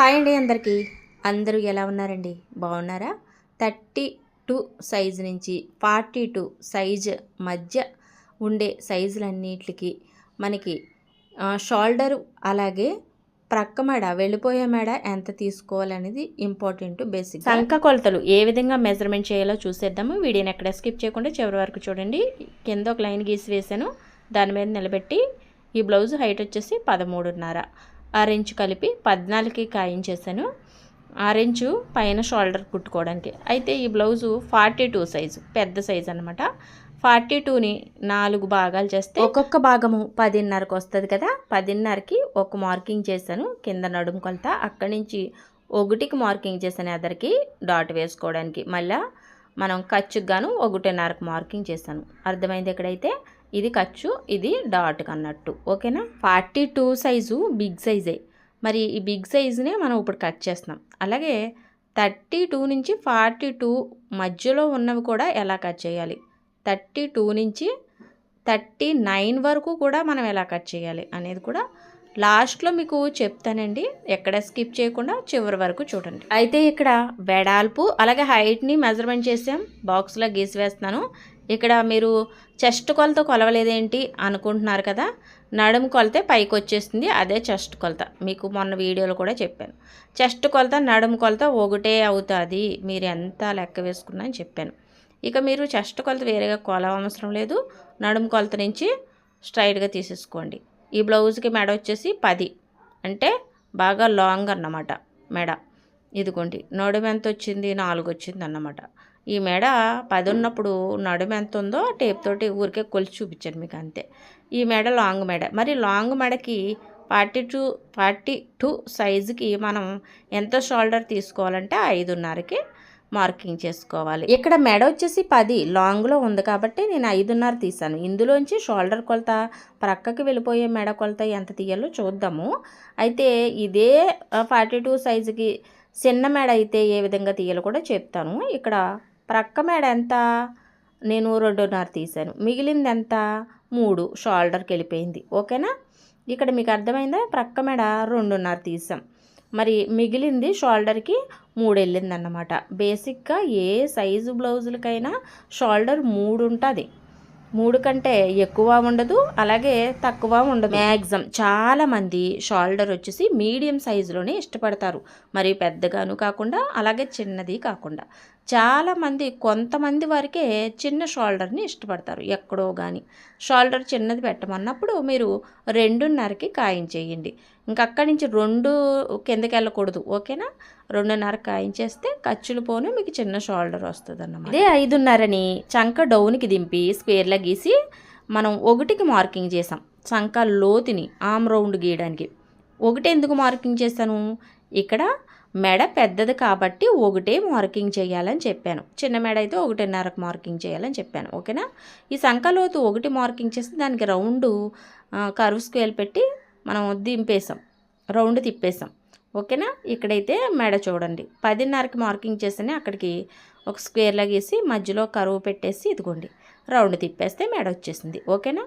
Hi అండి అందరికీ. అందరూ ఎలా ఉన్నారండి? బాగున్నారా? థర్టీ టూ సైజ్ నుంచి ఫార్టీ టూ సైజ్ మధ్య ఉండే సైజులన్నిటికి మనకి షోల్డర్ షోల్డరు అలాగే ప్రక్క మెడ వెళ్ళిపోయే మెడ ఎంత తీసుకోవాలనేది ఇంపార్టెంట్ బేసిక్ సంఖ కొలతలు ఏ విధంగా మెజర్మెంట్ చేయాలో చూసేద్దాము. వీడియోని ఎక్కడ స్కిప్ చేయకుండా చివరి వరకు చూడండి. కింద ఒక లైన్ గీసి వేసాను దాని మీద నిలబెట్టి ఈ బ్లౌజ్ హైట్ వచ్చేసి పదమూడున్నర. ఆరెంజ్ కలిపి పద్నాలుగుకి కాయించేసాను ఆరెంజ్ పైన షోల్డర్ కుట్టుకోవడానికి. అయితే ఈ బ్లౌజు ఫార్టీ టూ సైజు పెద్ద సైజు అనమాట ఫార్టీ టూని నాలుగు భాగాలు చేస్తే ఒక్కొక్క భాగము పదిన్నరకు వస్తుంది కదా పదిన్నరకి ఒక మార్కింగ్ చేశాను. కింద నడుము కొలత అక్కడి నుంచి ఒకటికి మార్కింగ్ చేశాను ఎదరికి డాట్ వేసుకోవడానికి. మళ్ళీ మనం ఖర్చుకు గాను ఒకటిన్నరకు మార్కింగ్ చేశాను. అర్థమైంది ఎక్కడైతే? ఇది ఖర్చు ఇది డాట్ అన్నట్టు ఓకేనా? ఫార్టీ టూ సైజు బిగ్ సైజే. మరి ఈ బిగ్ సైజునే మనం ఇప్పుడు కట్ చేస్తున్నాం. అలాగే థర్టీ టూ నుంచి ఫార్టీ టూ మధ్యలో ఉన్నవి కూడా ఎలా కట్ చేయాలి? థర్టీ టూ నుంచి థర్టీ నైన్ వరకు కూడా మనం ఎలా కట్ చేయాలి అనేది కూడా లాస్ట్లో మీకు చెప్తానండి. ఎక్కడ స్కిప్ చేయకుండా చివరి వరకు చూడండి. అయితే ఇక్కడ వెడాల్పు అలాగే హైట్ని మెజర్మెంట్ చేసాం. బాక్స్లో గీసి వేస్తున్నాను. ఇక్కడ మీరు చెస్ట్ కొలత కొలవలేదేంటి అనుకుంటున్నారు కదా? నడుము కొలతే పైకి వచ్చేస్తుంది అదే చెస్ట్ కొలత. మీకు మొన్న వీడియోలో కూడా చెప్పాను. చెస్ట్ కొలత నడుము కొలత ఒకటే అవుతుంది. మీరు ఎంత లెక్క వేసుకున్నా అని చెప్పాను. ఇక మీరు చెస్ట్ కొలత వేరేగా కొలవ అవసరం లేదు. నడుము కొలత నుంచి స్ట్రైట్గా తీసేసుకోండి. ఈ బ్లౌజ్కి మెడ వచ్చేసి పది. అంటే బాగా లాంగ్ అన్నమాట మెడ. ఇదిగోండి నడుము ఎంత వచ్చింది? నాలుగు వచ్చింది అన్నమాట ఈ మెడ పది ఉన్నప్పుడు నడుము ఎంత ఉందో టేప్ తోటి ఊరికే కొలిచి చూపించాను మీకు అంతే. ఈ మెడ లాంగ్ మెడ. మరి లాంగ్ మెడకి ఫార్టీ టూ ఫార్టీ టూ సైజుకి మనం ఎంత షోల్డర్ తీసుకోవాలంటే ఐదున్నరకి మార్కింగ్ చేసుకోవాలి. ఇక్కడ మెడ వచ్చేసి పది లాంగ్లో ఉంది కాబట్టి నేను ఐదున్నర తీసాను ఇందులోంచి షోల్డర్ కొలత ప్రక్కకి వెళ్ళిపోయే మెడ కొలత ఎంత తీయాలో చూద్దాము. అయితే ఇదే ఫార్టీ టూ సైజుకి చిన్న మెడ అయితే ఏ విధంగా తీయాలో కూడా చెప్తాను. ఇక్కడ ప్రక్క మేడ ఎంత నేను రెండున్నర తీశాను. మిగిలింది ఎంత మూడు. షోల్డర్కి వెళ్ళిపోయింది ఓకేనా? ఇక్కడ మీకు అర్థమైందా ప్రక్క మెడ రెండున్నర తీసాం మరి మిగిలింది షోల్డర్కి మూడు వెళ్ళింది అన్నమాట బేసిక్గా ఏ సైజు బ్లౌజులకైనా షోల్డర్ మూడు ఉంటుంది మూడు కంటే ఎక్కువ ఉండదు అలాగే తక్కువ ఉండదు. మ్యాక్సిమం చాలామంది షోల్డర్ వచ్చేసి మీడియం సైజులోనే ఇష్టపడతారు. మరి పెద్దగాను కాకుండా అలాగే చిన్నది కాకుండా. చాలామంది కొంతమంది వరకే చిన్న షోల్డర్ని ఇష్టపడతారు. ఎక్కడో కానీ షోల్డర్ చిన్నది పెట్టమన్నప్పుడు మీరు రెండున్నరకి కాయించేయండి ఇంకా అక్కడి నుంచి రెండు కిందకి వెళ్ళకూడదు ఓకేనా? రెండున్నర కాయించేస్తే ఖర్చులు పోను మీకు చిన్న షోల్డర్ వస్తుంది అన్నమాట ఇదే ఐదున్నరని చంక డౌన్కి దింపి స్క్వేర్లా గీసి మనం ఒకటికి మార్కింగ్ చేసాం చంక లోతుని ఆమ్ రౌండ్ గీయడానికి. ఒకటి ఎందుకు మార్కింగ్ చేశాను? ఇక్కడ మెడ పెద్దది కాబట్టి ఒకటే మార్కింగ్ చేయాలని చెప్పాను. చిన్న మెడ అయితే ఒకటిన్నరకు మార్కింగ్ చేయాలని చెప్పాను. ఓకేనా? ఈ సంఖలోతు ఒకటి మార్కింగ్ చేసి దానికి రౌండ్ కర్వ్ స్కేల్ పెట్టి మనం దింపేసాం. రౌండ్ తిప్పేసాం. ఓకేనా? ఇక్కడైతే మెడ చూడండి. పదిన్నరకి మార్కింగ్ చేస్తేనే అక్కడికి ఒక స్క్వేర్ గీసి మధ్యలో కరువు పెట్టేసి ఇదిగోండి. రౌండ్ తిప్పేస్తే మెడ వచ్చేసింది. ఓకేనా?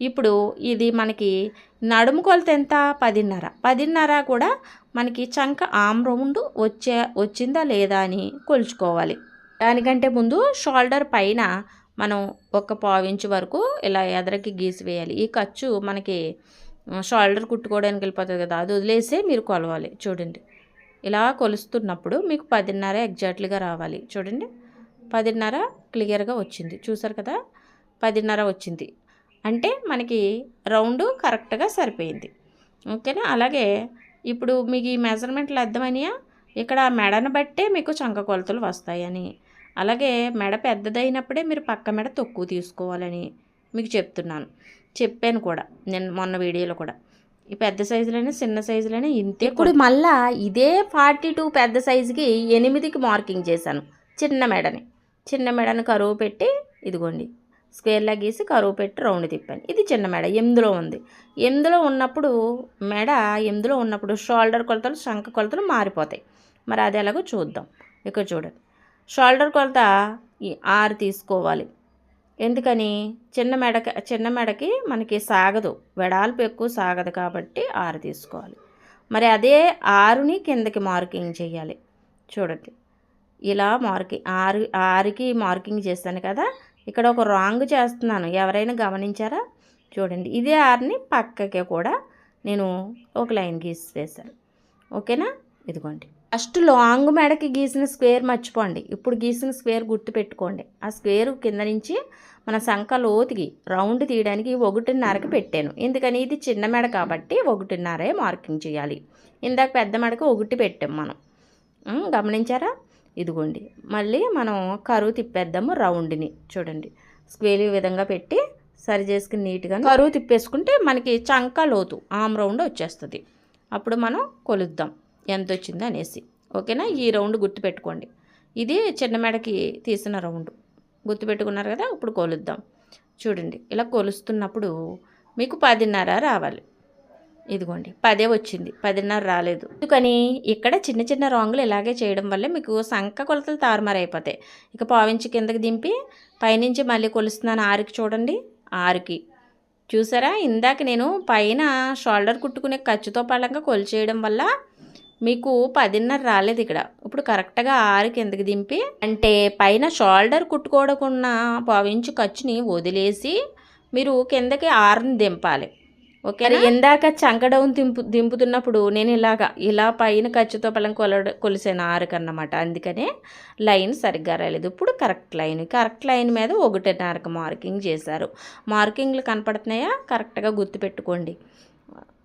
ఇప్పుడు ఇది మనకి నడుము కొలత ఎంత? పదిన్నర. పదిన్నర కూడా మనకి చంక ఆమ్ రౌండ్ వచ్చే వచ్చిందా లేదా అని కొలుచుకోవాలి. దానికంటే ముందు షోల్డర్ పైన మనం ఒక పావించు వరకు ఇలా ఎదరకి గీసి వేయాలి. ఈ ఖర్చు మనకి షోల్డర్ కుట్టుకోవడానికి వెళ్ళిపోతుంది కదా అది వదిలేసే మీరు కొలవాలి. చూడండి. ఇలా కొలుస్తున్నప్పుడు మీకు పదిన్నర ఎగ్జాక్ట్లీగా రావాలి. చూడండి. పదిన్నర క్లియర్గా వచ్చింది. చూసారు కదా? పదిన్నర వచ్చింది. అంటే మనకి రౌండ్ కరెక్ట్గా సరిపోయింది. ఓకేనా? అలాగే ఇప్పుడు మీకు ఈ మెజర్మెంట్లు అర్థమనియా ఇక్కడ మెడను బట్టే మీకు చంక కొలతలు వస్తాయని అలాగే మెడ పెద్దదైనప్పుడే మీరు పక్క మెడ తక్కువ తీసుకోవాలని మీకు చెప్తున్నాను. చెప్పాను కూడా నేను మొన్న వీడియోలో కూడా. ఈ పెద్ద సైజులైనా చిన్న సైజులైనా ఇంతే ఇప్పుడు మళ్ళా ఇదే ఫార్టీ టూ పెద్ద సైజుకి ఎనిమిదికి మార్కింగ్ చేశాను చిన్న మెడని. చిన్న మెడని కరువు పెట్టి ఇదిగోండి. స్క్వేర్లా గీసి కరువు పెట్టి రౌండ్ తిప్పాను. ఇది చిన్న మెడ ఎనిమిదిలో ఉంది? ఎనిమిదిలో ఉన్నప్పుడు మెడ ఎనిమిదిలో ఉన్నప్పుడు షోల్డర్ కొలతలు శంఖ కొలతలు మారిపోతాయి. మరి అది ఎలాగో చూద్దాం. ఇక్కడ చూడండి. షోల్డర్ కొలత ఈ ఆరు తీసుకోవాలి. ఎందుకని? చిన్న మెడకి చిన్న మెడకి మనకి సాగదు. వెడాల్పు ఎక్కువ సాగదు కాబట్టి ఆరు తీసుకోవాలి. మరి అదే ఆరుని కిందకి మార్కింగ్ చేయాలి. చూడండి. ఇలా మార్కింగ్ ఆరు ఆరుకి మార్కింగ్ చేస్తాను కదా ఇక్కడ ఒక రాంగ్ చేస్తున్నాను. ఎవరైనా గమనించారా? చూడండి ఇదే ఆర్ని పక్కకి కూడా నేను ఒక లైన్ గీసి ఓకేనా? ఇదిగోండి. ఫస్ట్ లాంగ్ మెడకి గీసిన స్క్వేర్ మర్చిపోండి. ఇప్పుడు గీసిన స్క్వేర్ గుర్తు పెట్టుకోండి. ఆ స్క్వేర్ కింద నుంచి మన సంఖ లోతుకి రౌండ్ తీయడానికి ఒకటిన్నరకి పెట్టాను. ఎందుకని? ఇది చిన్న మెడ కాబట్టి ఒకటిన్నరే మార్కింగ్ చేయాలి. ఇందాక పెద్ద మెడకి ఒకటి పెట్టాం మనం. గమనించారా? ఇదిగోండి. మళ్ళీ మనం కరువు తిప్పేద్దాము రౌండ్ని. చూడండి. స్క్వేర్ ఈ విధంగా పెట్టి సరి చేసుకుని నీట్గా కరువు తిప్పేసుకుంటే మనకి చంక లోతు ఆమ్ రౌండ్ వచ్చేస్తుంది. అప్పుడు మనం కొలుద్దాం. ఎంత వచ్చిందో అనేసి. ఓకేనా? ఈ రౌండ్ గుర్తుపెట్టుకోండి ఇది చిన్న మెడకి తీసిన రౌండ్. గుర్తుపెట్టుకున్నారు కదా? ఇప్పుడు కొలుద్దాం. చూడండి. ఇలా కొలుస్తున్నప్పుడు మీకు పదిన్నర రావాలి. ఇదిగోండి పదే వచ్చింది పదిన్నర రాలేదు. అందుకని ఇక్కడ చిన్న చిన్న రాంగులు ఇలాగే చేయడం వల్ల మీకు సంఖ కొలతలు తారుమారైపోతాయి. ఇక పావించి కిందకి దింపి పైనుంచి మళ్ళీ కొలుస్తున్నాను ఆరుకి చూడండి ఆరుకి. చూసారా? ఇందాక నేను పైన షోల్డర్ కుట్టుకునే ఖర్చుతో పళ్ళంగా కొలిచేయడం వల్ల మీకు పదిన్నర రాలేదు ఇక్కడ. ఇప్పుడు కరెక్ట్గా ఆరు కిందకి దింపి అంటే పైన షోల్డర్ కుట్టుకోవడకున్న పావించు ఖర్చుని వదిలేసి మీరు కిందకి ఆరుని దింపాలి. ఓకే ఇందాక చంకడౌన్ దింపు దింపుతున్నప్పుడు నేను ఇలాగా ఇలా పైన ఖర్చుతో పలం కొల కొలిసాను ఆరకన్నమాట. అందుకనే లైన్ సరిగ్గా రాలేదు. ఇప్పుడు కరెక్ట్ లైన్ కరెక్ట్ లైన్ మీద ఒకటిన్నరకు మార్కింగ్ చేశారు. మార్కింగ్లు కనపడుతున్నాయా? కరెక్ట్గా గుర్తుపెట్టుకోండి.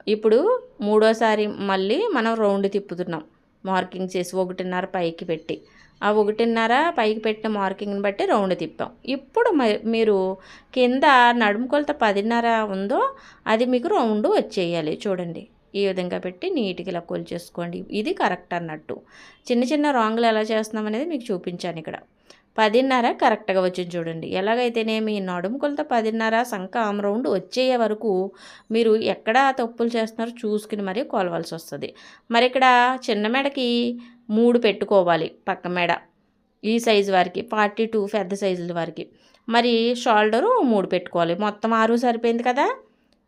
ఇప్పుడు మూడోసారి మళ్ళీ మనం రౌండ్ తిప్పుతున్నాం. మార్కింగ్ చేసి ఒకటిన్నర పైకి పెట్టి. ఆ ఒకటిన్నర పైకి పెట్టిన మార్కింగ్ని బట్టి రౌండ్ తిప్పాం. ఇప్పుడు మ- మీరు కింద నడుము కొలత పదిన్నర ఉందో అది మీకు రౌండ్ వచ్చేయాలి. చూడండి. ఈ విధంగా పెట్టి నీట్గా ఇలా కొలిచేసుకోండి. ఇది కరెక్ట్ అన్నట్టు. చిన్న చిన్న రాంగ్లు ఎలా చేస్తున్నాం అనేది మీకు చూపించాను ఇక్కడ. పదిన్నర కరెక్ట్గా వచ్చింది చూడండి. ఎలాగైతేనేమి నడుము కొలత పదిన్నర సంఖ రౌండ్ వచ్చేయ వరకు మీరు ఎక్కడ తప్పులు చేస్తున్నారో చూసుకుని మరీ కొలవాల్సి వస్తుంది. మరి ఇక్కడ చిన్న మెడకి మూడు పెట్టుకోవాలి పక్క మెడ. ఈ సైజు వారికి ఫార్టీ టూ పెద్ద సైజుల వారికి. మరి షోల్డరు మూడు పెట్టుకోవాలి. మొత్తం ఆరు సరిపోయింది కదా?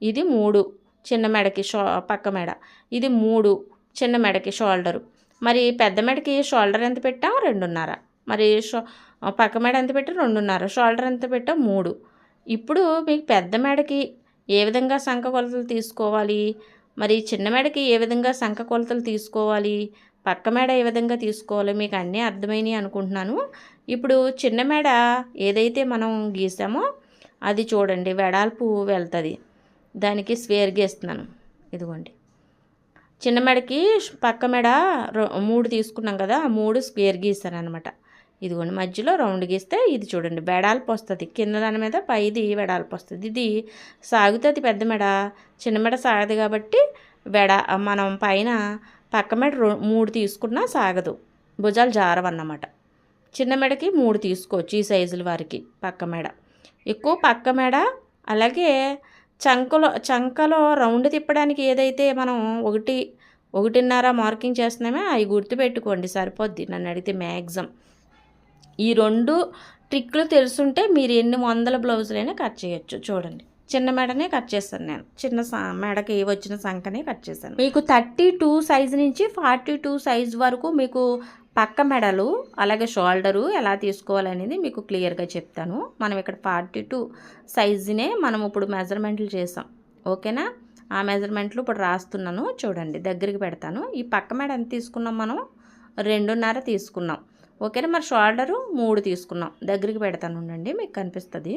ఇది మూడు చిన్న మెడకి షో పక్క మెడ. ఇది మూడు చిన్న మెడకి షోల్డరు. మరి పెద్ద మెడకి షోల్డర్ ఎంత పెట్టాం? రెండున్నర. మరి షో పక్క మెడ ఎంత పెట్టాం రెండున్నర. షోల్డర్ ఎంత పెట్టాం మూడు. ఇప్పుడు మీకు పెద్ద మెడకి ఏ విధంగా సంఖ కొలతలు తీసుకోవాలి? మరి చిన్న మెడకి ఏ విధంగా సంఖ కొలతలు తీసుకోవాలి? పక్క మెడ ఏ విధంగా తీసుకోవాలి? మీకు అన్నీ అర్థమైనవి అనుకుంటున్నాను. ఇప్పుడు చిన్న మెడ ఏదైతే మనం గీసామో అది చూడండి. వెడల్పు వెళ్తుంది. దానికి స్వేర్ గీస్తున్నాను. ఇదిగోండి. చిన్న మెడకి పక్క మెడ రొ- మూడు తీసుకున్నాం కదా మూడు స్క్వేర్ గీస్తాను అనమాట ఇదిగోండి మధ్యలో రౌండ్ గీస్తే ఇది చూడండి వెడాల్పు వస్తుంది కింద దాని మీద పైది వెడాల్పు వస్తుంది ఇది సాగుతుంది పెద్ద మెడ చిన్న మెడ సాగదు కాబట్టి వెడ మనం పైన పక్క మెడ మూడు తీసుకున్నా సాగదు. భుజాలు జారవన్నమాట. చిన్న మెడకి మూడు తీసుకోవచ్చు ఈ సైజుల వారికి పక్క మెడ. ఎక్కువ పక్క మెడ అలాగే చంకలో చంకలో రౌండ్ తిప్పడానికి ఏదైతే మనం ఒకటి ఒకటిన్నర మార్కింగ్ చేస్తున్నామో అవి గుర్తుపెట్టుకోండి సరిపోద్ది. నన్ను అడిగితే మ్యాక్సిమం ఈ రెండు ట్రిక్లు తెలుసుంటే మీరు ఎన్ని వందల బ్లౌజులైనా కట్ చేయొచ్చు. చూడండి. చిన్న మెడనే కట్ చేస్తాను నేను. చిన్న స- మెడకి వచ్చిన సంఖనే కట్ చేశాను మీకు థర్టీ టూ సైజ్ నుంచి ఫార్టీ టూ సైజ్ వరకు మీకు పక్క మెడలు అలాగే షోల్డరు ఎలా తీసుకోవాలనేది మీకు క్లియర్గా చెప్తాను. మనం ఇక్కడ ఫార్టీ టూ సైజునే మనం ఇప్పుడు మెజర్మెంట్లు చేసాం. ఓకేనా? ఆ మెజర్మెంట్లు ఇప్పుడు రాస్తున్నాను. చూడండి. దగ్గరికి పెడతాను. ఈ పక్క మెడ ఎంత తీసుకున్నాం మనం? రెండున్నర తీసుకున్నాం. ఓకేనా? మరి షోల్డరు మూడు తీసుకున్నాం. దగ్గరికి పెడతాను ఉండండి మీకు కనిపిస్తుంది.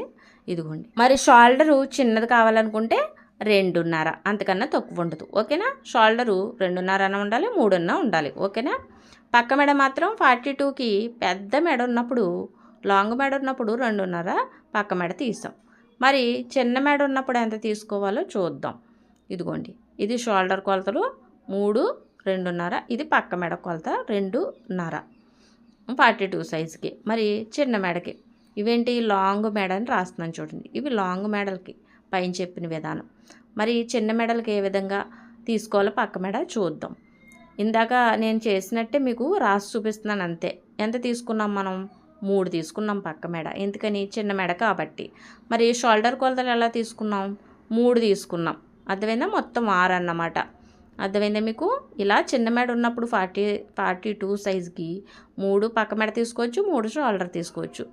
ఇదిగోండి. మరి షోల్డరు చిన్నది కావాలనుకుంటే రెండున్నర అంతకన్నా తక్కువ ఉండదు. ఓకేనా? షోల్డరు రెండున్నర అన్న ఉండాలి మూడున్న ఉండాలి. ఓకేనా? పక్క మెడ మాత్రం ఫార్టీ టూకి పెద్ద మెడ ఉన్నప్పుడు లాంగ్ మెడ ఉన్నప్పుడు రెండున్నర పక్క మెడ తీసాం. మరి చిన్న మెడ ఉన్నప్పుడు ఎంత తీసుకోవాలో చూద్దాం. ఇదిగోండి. ఇది షోల్డర్ కొలతలు మూడు రెండున్నర. ఇది పక్క మెడ కొలత రెండున్నర. ఫార్టీ టూ సైజుకి మరి చిన్న మెడకి. ఇవేంటి? లాంగ్ మెడ అని రాస్తున్నాను చూడండి. ఇవి లాంగ్ మెడల్కి పైన చెప్పిన విధానం. మరి చిన్న మెడలకి ఏ విధంగా తీసుకోవాలో పక్క మెడ చూద్దాం. ఇందాక నేను చేసినట్టే మీకు రాసి చూపిస్తున్నాను అంతే. ఎంత తీసుకున్నాం మనం? మూడు తీసుకున్నాం పక్క మెడ. ఎందుకని? చిన్న మెడ కాబట్టి. మరి షోల్డర్ కొలతలు ఎలా తీసుకున్నాం? మూడు తీసుకున్నాం. అర్థమైందా? మొత్తం ఆరు అన్నమాట. అర్థమైందా మీకు? ఇలా చిన్న మెడ ఉన్నప్పుడు ఫార్టీ ఫార్టీ టూ సైజ్కి మూడు పక్క మెడ తీసుకోవచ్చు మూడు షోల్డర్ తీసుకోవచ్చు.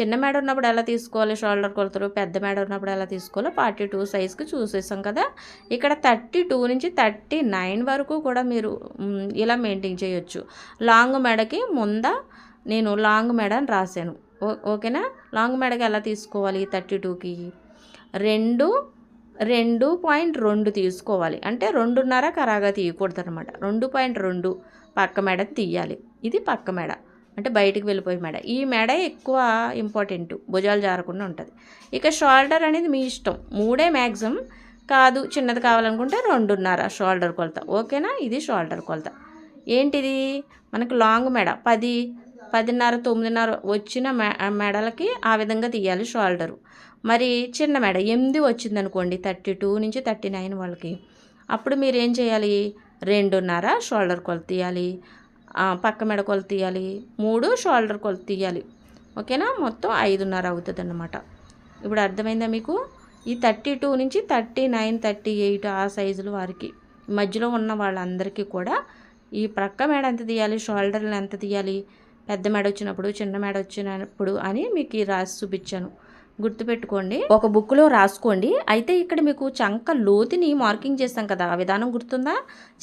చిన్న మెడ ఉన్నప్పుడు ఎలా తీసుకోవాలి? షోల్డర్ కొలతలు పెద్ద మెడ ఉన్నప్పుడు ఎలా తీసుకోవాలో ఫార్టీ టూ సైజ్కి చూసేసాం కదా. ఇక్కడ థర్టీ టూ నుంచి థర్టీ నైన్ వరకు కూడా మీరు ఇలా మెయింటైన్ చేయొచ్చు. లాంగ్ మెడకి ముంద నేను లాంగ్ మెడ అని రాశాను. ఓ- ఓకేనా? లాంగ్ మెడకి ఎలా తీసుకోవాలి థర్టీ టూకి? రెండు రెండు పాయింట్ రెండు తీసుకోవాలి. అంటే రెండున్నర కరాగా తీయకూడదు అనమాట రెండు పాయింట్ రెండు పక్క మెడ తీయాలి. ఇది పక్క మెడ. అంటే బయటికి వెళ్ళిపోయే మెడ. ఈ మెడ ఎక్కువ ఇంపార్టెంట్. భుజాలు జారకుండా ఉంటుంది. ఇక షోల్డర్ అనేది మీ ఇష్టం. మూడే మ్యాక్సిమం కాదు. చిన్నది కావాలనుకుంటే రెండున్నర షోల్డర్ కొలత. ఓకేనా? ఇది షోల్డర్ కొలత. ఏంటిది? మనకు లాంగ్ మెడ. పది పదిన్నర తొమ్మిదిన్నర వచ్చిన మె మెడలకి ఆ విధంగా తీయాలి షోల్డరు. మరి చిన్న మెడ ఎనిమిది వచ్చింది అనుకోండి థర్టీ టూ నుంచి థర్టీ నైన్ వాళ్ళకి. అప్పుడు మీరు ఏం చేయాలి? రెండున్నర షోల్డర్ కొలత తీయాలి. పక్క మెడ కొలత తీయాలి. మూడు షోల్డర్ కొలత తీయాలి. ఓకేనా? మొత్తం ఐదున్నర అవుతుంది అన్నమాట ఇప్పుడు అర్థమైందా మీకు? ఈ థర్టీ టూ నుంచి థర్టీ నైన్ థర్టీ ఎయిట్ ఆ సైజులు వారికి మధ్యలో ఉన్న వాళ్ళందరికీ కూడా ఈ ప్రక్క మేడ ఎంత తీయాలి? షోల్డర్లు ఎంత తీయాలి? పెద్ద మేడ వచ్చినప్పుడు చిన్న మేడ వచ్చినప్పుడు అని మీకు ఈ రాసి చూపించాను. గుర్తుపెట్టుకోండి. ఒక బుక్లో రాసుకోండి. అయితే ఇక్కడ మీకు చంక లోతుని మార్కింగ్ చేస్తాం కదా ఆ విధానం గుర్తుందా?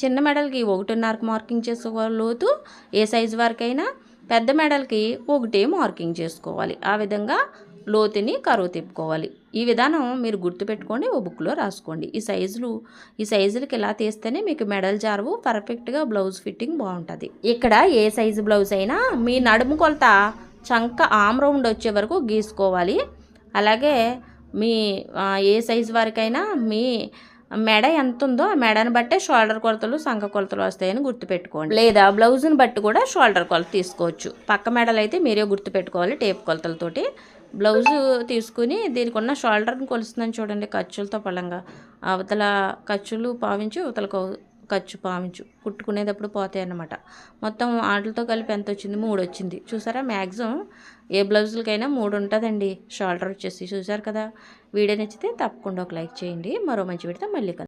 చిన్న మెడల్కి ఒకటిన్నరకు మార్కింగ్ చేసుకోవాలి లోతు ఏ సైజు వరకైనా పెద్ద మెడల్కి ఒకటే మార్కింగ్ చేసుకోవాలి. ఆ విధంగా లోతుని కరువు తిప్పుకోవాలి. ఈ విధానం మీరు గుర్తుపెట్టుకోండి ఓ బుక్లో రాసుకోండి. ఈ సైజులు ఈ సైజులకి ఇలా తీస్తేనే మీకు మెడల్ జారువు పర్ఫెక్ట్గా బ్లౌజ్ ఫిట్టింగ్ బాగుంటుంది. ఇక్కడ ఏ సైజు బ్లౌజ్ అయినా మీ నడుము కొలత చంక ఆమ్ రౌండ్ వచ్చే వరకు గీసుకోవాలి. అలాగే మీ ఏ సైజు వరకైనా మీ మెడ ఎంత ఉందో ఆ మెడని బట్టే షోల్డర్ కొలతలు సంఖ కొలతలు వస్తాయని గుర్తుపెట్టుకోండి. లేదా బ్లౌజ్ని బట్టి కూడా షోల్డర్ కొలత తీసుకోవచ్చు. పక్క మెడలు అయితే మీరే గుర్తుపెట్టుకోవాలి టేప్ కొలతలతోటి. బ్లౌజ్ తీసుకుని దీనికి ఉన్న షోల్డర్ని కొలుస్తుందని చూడండి ఖర్చులతో పలంగా అవతల ఖర్చులు పావించి అవతలకు ఖర్చు పామించు కుట్టుకునేటప్పుడు పోతాయి అన్నమాట మొత్తం ఆటలతో కలిపి ఎంత వచ్చింది మూడు వచ్చింది చూసారా? మ్యాక్సిమం ఏ బ్లౌజులకైనా మూడు ఉంటుందండి షోల్డర్ వచ్చేసి. చూసారు కదా? వీడియో నచ్చితే తప్పకుండా ఒక లైక్ చేయండి. మరో మంచి వీడితో మళ్ళీ